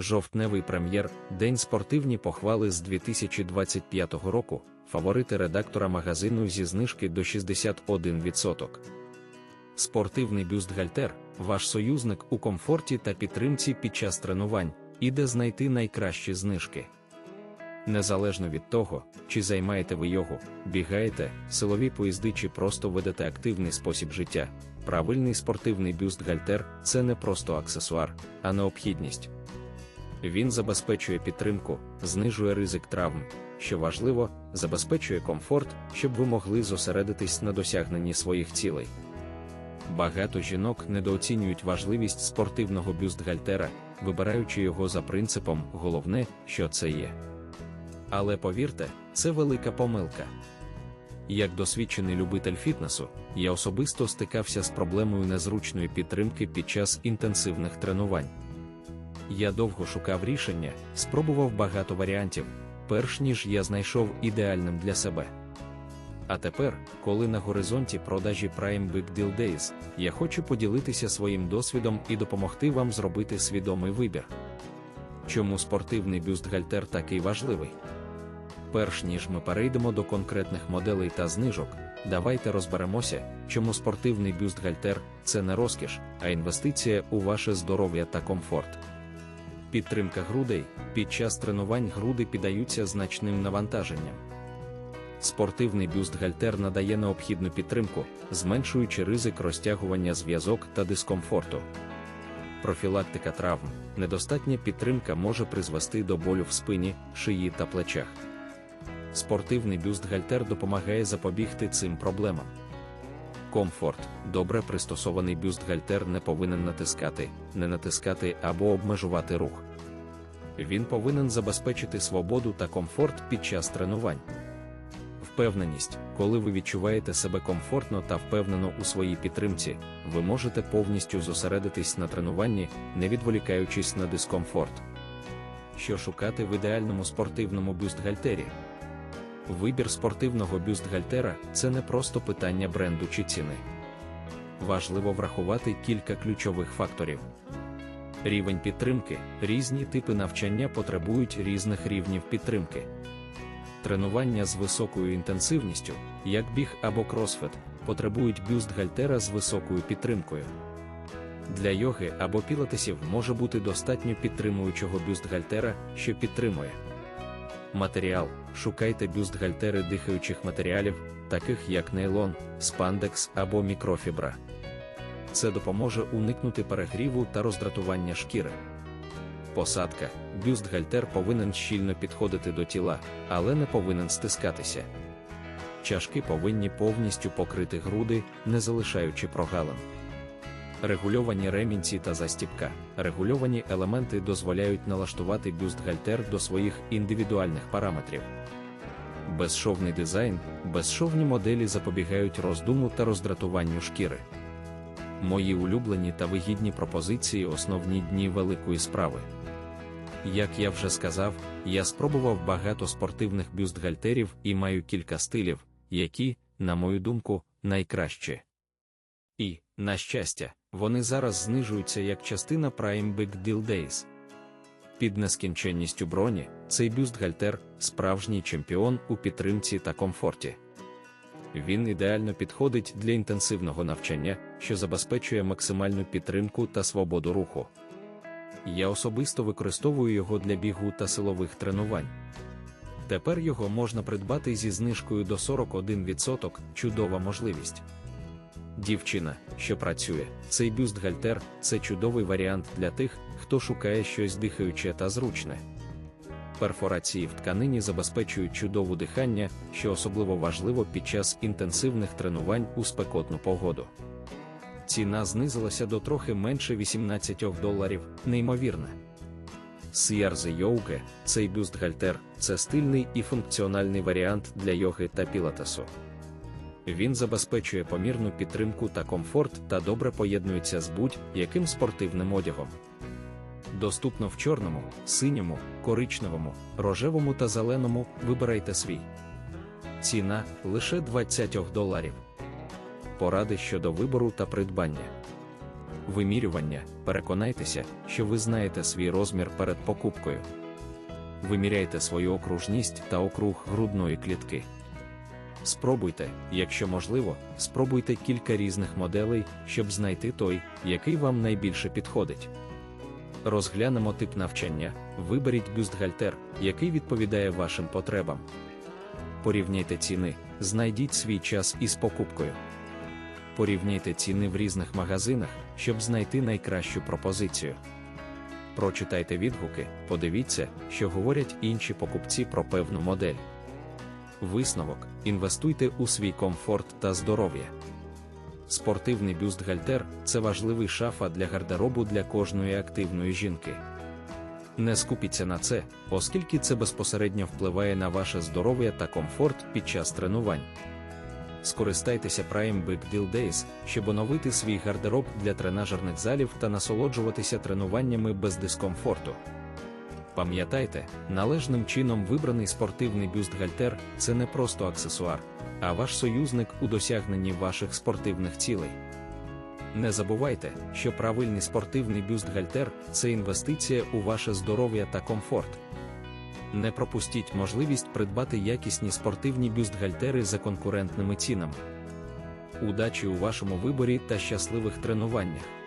Жовтневий прем'єр, День спортивні похвали з 2025 року, фаворити редактора магазину зі знижки до 61%. Спортивний бюстгальтер ваш союзник у комфорті та підтримці під час тренувань, і де знайти найкращі знижки. Незалежно від того, чи займаєте ви йогу, бігаєте, силові поїзди чи просто ведете активний спосіб життя, правильний спортивний бюстгальтер це не просто аксесуар, а необхідність. Він забезпечує підтримку, знижує ризик травм, що важливо, забезпечує комфорт, щоб ви могли зосередитись на досягненні своїх цілей. Багато жінок недооцінюють важливість спортивного бюстгальтера, вибираючи його за принципом головне, що це є. Але повірте, це велика помилка. Як досвідчений любитель фітнесу, я особисто стикався з проблемою незручної підтримки під час інтенсивних тренувань. Я довго шукав рішення, спробував багато варіантів, перш ніж я знайшов ідеальним для себе. А тепер, коли на горизонті продажі Prime Big Deal Days, я хочу поділитися своїм досвідом і допомогти вам зробити свідомий вибір. Чому спортивний бюстгальтер такий важливий? Перш ніж ми перейдемо до конкретних моделей та знижок, давайте розберемося, чому спортивний бюстгальтер це не розкіш, а інвестиція у ваше здоров'я та комфорт. Підтримка грудей під час тренувань груди піддаються значним навантаженням. Спортивний бюстгальтер надає необхідну підтримку, зменшуючи ризик розтягування зв'язок та дискомфорту. Профілактика травм, недостатня підтримка може призвести до болю в спині, шиї та плечах. Спортивний бюстгальтер допомагає запобігти цим проблемам. Комфорт, добре пристосований бюстгальтер не повинен натискати, не натискати або обмежувати рух. Він повинен забезпечити свободу та комфорт під час тренувань. Впевненість, коли ви відчуваєте себе комфортно та впевнено у своїй підтримці, ви можете повністю зосередитись на тренуванні, не відволікаючись на дискомфорт. Що шукати в ідеальному спортивному бюстгальтері? Вибір спортивного бюстгальтера це не просто питання бренду чи ціни. Важливо врахувати кілька ключових факторів. Рівень підтримки, різні типи навчання потребують різних рівнів підтримки. Тренування з високою інтенсивністю, як біг або кросфет, потребують бюстгальтера з високою підтримкою. Для йоги або пілатесів може бути достатньо підтримуючого бюстгальтера, що підтримує. Матеріал шукайте бюстгальтери дихаючих матеріалів, таких як нейлон, спандекс або мікрофібра. Це допоможе уникнути перегріву та роздратування шкіри. Посадка бюстгальтер повинен щільно підходити до тіла, але не повинен стискатися. Чашки повинні повністю покрити груди, не залишаючи прогалин. Регульовані ремінці та застіпка. Регульовані елементи дозволяють налаштувати бюстгальтер до своїх індивідуальних параметрів. Безшовний дизайн, безшовні моделі запобігають роздуму та роздратуванню шкіри. Мої улюблені та вигідні пропозиції основні дні великої справи. Як я вже сказав, я спробував багато спортивних бюстгальтерів і маю кілька стилів, які, на мою думку, найкращі. І, на щастя, вони зараз знижуються як частина Prime Big Deal Days. Під нескінченністю броні цей бюстгальтер справжній чемпіон у підтримці та комфорті. Він ідеально підходить для інтенсивного навчання, що забезпечує максимальну підтримку та свободу руху. Я особисто використовую його для бігу та силових тренувань. Тепер його можна придбати зі знижкою до 41% чудова можливість. Дівчина, що працює, цей бюстгальтер це чудовий варіант для тих, хто шукає щось дихаюче та зручне. Перфорації в тканині забезпечують чудову дихання, що особливо важливо під час інтенсивних тренувань у спекотну погоду. Ціна знизилася до трохи менше 18 доларів, неймовірне. Сіарзи йоуге, цей бюстгальтер це стильний і функціональний варіант для йоги та пілатесу. Він забезпечує помірну підтримку та комфорт та добре поєднується з будь-яким спортивним одягом. Доступно в чорному, синьому, коричневому, рожевому та зеленому вибирайте свій. Ціна лише 20 доларів. Поради щодо вибору та придбання. Вимірювання. Переконайтеся, що ви знаєте свій розмір перед покупкою. Виміряйте свою окружність та округ грудної клітки. Спробуйте, якщо можливо, спробуйте кілька різних моделей, щоб знайти той, який вам найбільше підходить. Розглянемо тип навчання, виберіть бюстгальтер, який відповідає вашим потребам. Порівняйте ціни, знайдіть свій час із покупкою. Порівняйте ціни в різних магазинах, щоб знайти найкращу пропозицію. Прочитайте відгуки, подивіться, що говорять інші покупці про певну модель. Висновок: інвестуйте у свій комфорт та здоров'я. Спортивний бюстгальтер це важливий шафа для гардеробу для кожної активної жінки. Не скупіться на це, оскільки це безпосередньо впливає на ваше здоров'я та комфорт під час тренувань. Скористайтеся Prime Big Deal Days, щоб оновити свій гардероб для тренажерних залів та насолоджуватися тренуваннями без дискомфорту. Пам'ятайте, належним чином вибраний спортивний бюстгальтер це не просто аксесуар, а ваш союзник у досягненні ваших спортивних цілей. Не забувайте, що правильний спортивний бюстгальтер це інвестиція у ваше здоров'я та комфорт. Не пропустіть можливість придбати якісні спортивні бюстгальтери за конкурентними цінами. Удачі у вашому виборі та щасливих тренуваннях!